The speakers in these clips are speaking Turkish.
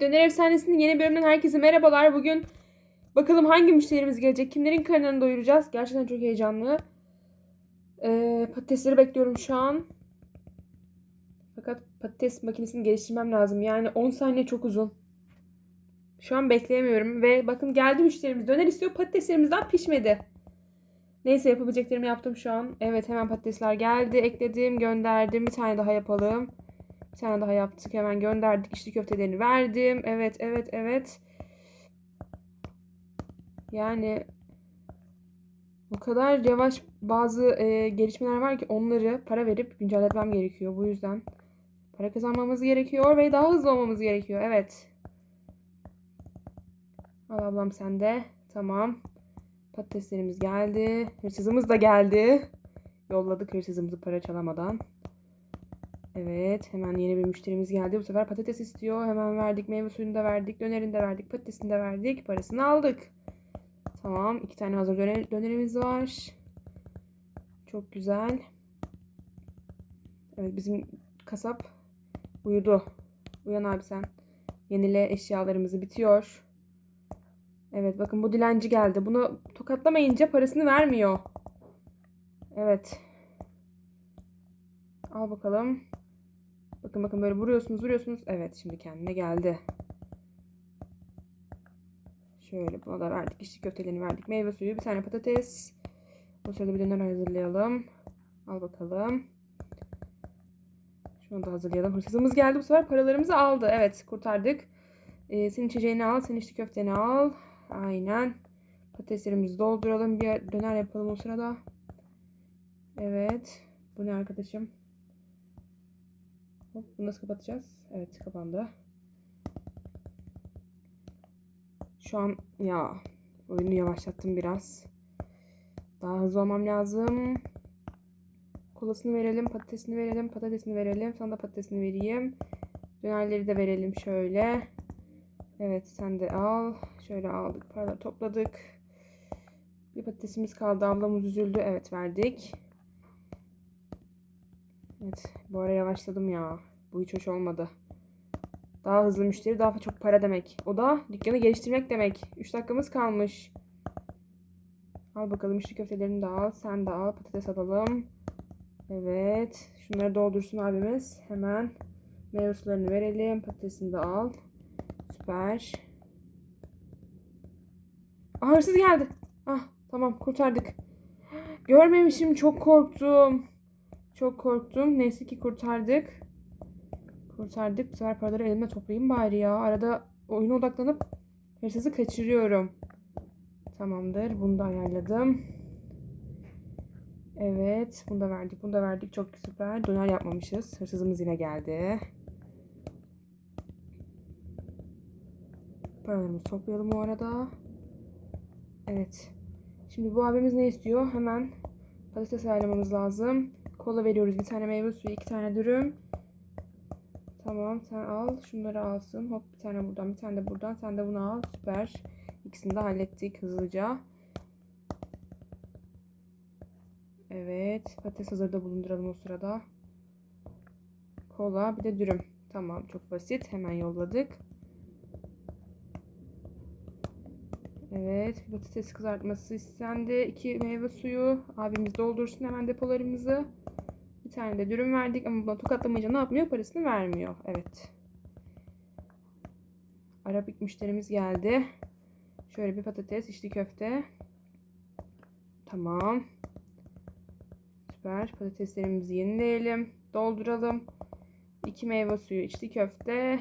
Döner Efsanesi'nin yeni bölümünden herkese merhabalar. Bugün bakalım hangi müşterimiz gelecek, kimlerin karnını doyuracağız. Gerçekten çok heyecanlı. Ee, patatesleri bekliyorum şu an. Fakat patates makinesini geliştirmem lazım. Yani 10 saniye çok uzun. Şu an bekleyemiyorum ve bakın geldi müşterimiz. Döner istiyor patateslerimiz daha pişmedi. Neyse yapabileceklerimi yaptım şu an. Evet hemen patatesler geldi. Ekledim, gönderdim. Bir tane daha yapalım. Bir tane daha yaptık. Hemen gönderdik. İçli köftelerini verdim. Evet, evet, evet. Yani o kadar yavaş bazı e, gelişmeler var ki onları para verip güncelletmem gerekiyor. Bu yüzden para kazanmamız gerekiyor ve daha hızlı olmamız gerekiyor. Evet. Al ablam sen de. Tamam. Patateslerimiz geldi. Hırsızımız da geldi. Yolladık hırsızımızı para çalamadan. Evet hemen yeni bir müşterimiz geldi. Bu sefer patates istiyor. Hemen verdik. Meyve suyunu da verdik. Dönerini de verdik. Patatesini de verdik. Parasını aldık. Tamam. iki tane hazır döner, dönerimiz var. Çok güzel. Evet bizim kasap uyudu. Uyan abi sen. Yenile eşyalarımızı bitiyor. Evet bakın bu dilenci geldi. Bunu tokatlamayınca parasını vermiyor. Evet. Al bakalım. Bakın bakın böyle vuruyorsunuz vuruyorsunuz. Evet şimdi kendine geldi. Şöyle buna da verdik. İçli köftelerini verdik. Meyve suyu. Bir tane patates. Bu sırada bir döner hazırlayalım. Al bakalım. Şunu da hazırlayalım. Hırsızımız geldi bu sefer paralarımızı aldı. Evet kurtardık. Ee, senin içeceğini al. Senin içli köfteni al. Aynen. Patateslerimizi dolduralım. Bir döner yapalım o sırada. Evet. Bu ne arkadaşım? Hop, bunu nasıl kapatacağız? Evet kapandı. Şu an ya oyunu yavaşlattım biraz. Daha hızlı olmam lazım. Kolasını verelim, patatesini verelim, patatesini verelim. Sana da patatesini vereyim. Dönerleri de verelim şöyle. Evet sen de al. Şöyle aldık. Paraları topladık. Bir patatesimiz kaldı. Ablamız üzüldü. Evet verdik. Evet bu ara yavaşladım ya. Bu hiç hoş olmadı. Daha hızlı müşteri daha çok para demek. O da dükkanı geliştirmek demek. 3 dakikamız kalmış. Al bakalım içli köftelerini de al. Sen de al. Patates alalım. Evet. Şunları doldursun abimiz. Hemen meyve verelim. Patatesini de al. Süper. Aa, hırsız geldi. Ah tamam kurtardık. Görmemişim çok korktum. Çok korktum. Neyse ki kurtardık. Kurtardık. Bu sefer paraları elimle toplayayım bari ya. Arada oyuna odaklanıp hırsızı kaçırıyorum. Tamamdır. Bunu da ayarladım. Evet. Bunu da verdik. Bunu da verdik. Çok süper. Döner yapmamışız. Hırsızımız yine geldi. Paralarımızı toplayalım o arada. Evet. Şimdi bu abimiz ne istiyor? Hemen patates ayarlamamız lazım. Kola veriyoruz. Bir tane meyve suyu, iki tane dürüm. Tamam sen al. Şunları alsın. Hop bir tane buradan, bir tane de buradan. Sen de bunu al. Süper. İkisini de hallettik hızlıca. Evet. Patates hazırda bulunduralım o sırada. Kola bir de dürüm. Tamam çok basit. Hemen yolladık. Evet. Patates kızartması istendi. İki meyve suyu. Abimiz doldursun hemen depolarımızı. Bir tane de dürüm verdik ama buna tokatlamayınca ne yapmıyor? Parasını vermiyor. Evet. Arabik müşterimiz geldi. Şöyle bir patates, içli köfte. Tamam. Süper. Patateslerimizi yenileyelim. Dolduralım. İki meyve suyu, içli köfte.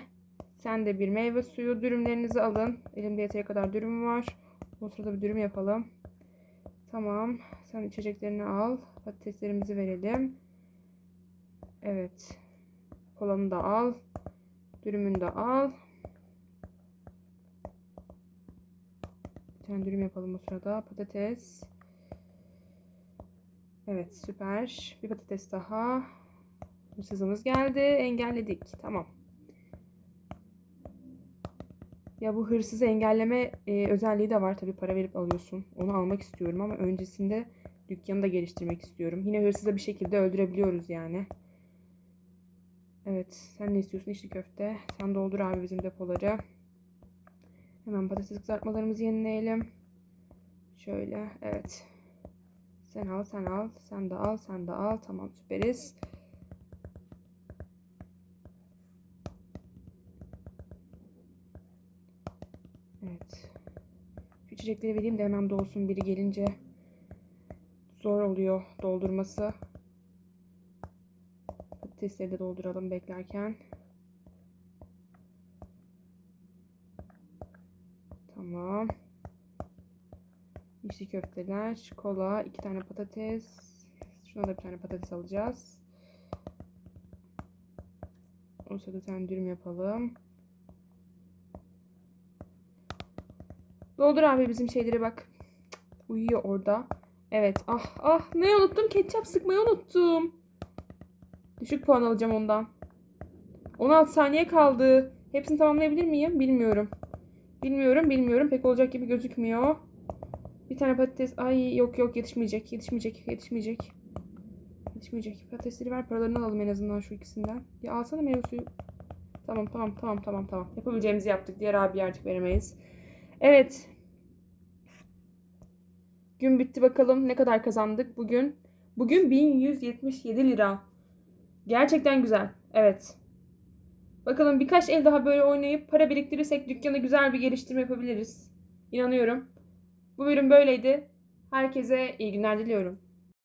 Sen de bir meyve suyu. Dürümlerinizi alın. Elimde yeteri kadar dürüm var. O sırada bir dürüm yapalım. Tamam. Sen içeceklerini al. Patateslerimizi verelim. Evet. Kolanı da al. Dürümünü de al. Bir tane dürüm yapalım o sırada. Patates. Evet süper. Bir patates daha. Hırsızımız geldi. Engelledik. Tamam. Ya bu hırsızı engelleme e, özelliği de var. Tabii para verip alıyorsun. Onu almak istiyorum ama öncesinde dükkanı da geliştirmek istiyorum. Yine hırsızı bir şekilde öldürebiliyoruz yani. Evet sen ne istiyorsun içli köfte. Sen doldur abi bizim depoları. Hemen patates kızartmalarımızı yenileyelim. Şöyle evet. Sen al sen al. Sen de al sen de al. Tamam süperiz. Evet. Şu içecekleri vereyim de hemen dolsun biri gelince. Zor oluyor doldurması. Patatesleri de dolduralım beklerken. Tamam. İçli köfteler, kola, iki tane patates. Şuna da bir tane patates alacağız. O sırada tane dürüm yapalım. Doldur abi bizim şeyleri bak. Uyuyor orada. Evet. Ah ah ne unuttum? Ketçap sıkmayı unuttum. Düşük puan alacağım ondan. 16 saniye kaldı. Hepsini tamamlayabilir miyim? Bilmiyorum. Bilmiyorum, bilmiyorum. Pek olacak gibi gözükmüyor. Bir tane patates. Ay yok yok yetişmeyecek. Yetişmeyecek. Yetişmeyecek. Yetişmeyecek. Patatesleri ver paralarını alalım en azından şu ikisinden. Ya alsana meyve suyu. Tamam tamam tamam tamam tamam. Yapabileceğimizi yaptık. Diğer abi artık veremeyiz. Evet. Gün bitti bakalım ne kadar kazandık bugün. Bugün 1177 lira. Gerçekten güzel. Evet. Bakalım birkaç el daha böyle oynayıp para biriktirirsek dükkana güzel bir geliştirme yapabiliriz. İnanıyorum. Bu bölüm böyleydi. Herkese iyi günler diliyorum.